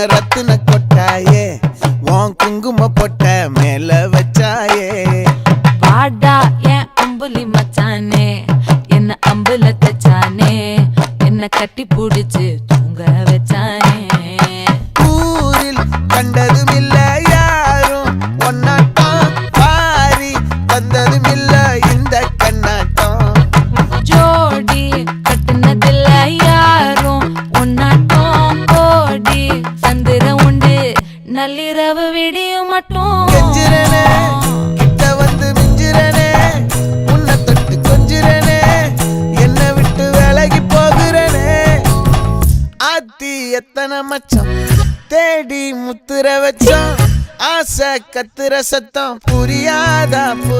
சின்ன ரத்தின கொட்டாயே? உன் குங்கும பொட்ட மேல வச்சாயே? பாடா என் அம்புலி மச்சானே. என்ன அம்புல தச்சானே. என்ன கட்டி பிடிச்சு தூங்க நள்ளிரவு விடியும் மட்டும். கெஞ்சிரனே கிட்ட வந்து மிஞ்சிரனே உன்னை தொட்டு கொஞ்சிரனே என்னை விட்டு விலகி போகிறனே. ஆத்தி எத்தனை மச்சம் தேடி முத்துற வச்சோம். ஆசை கத்துற சத்தம் புரியாதா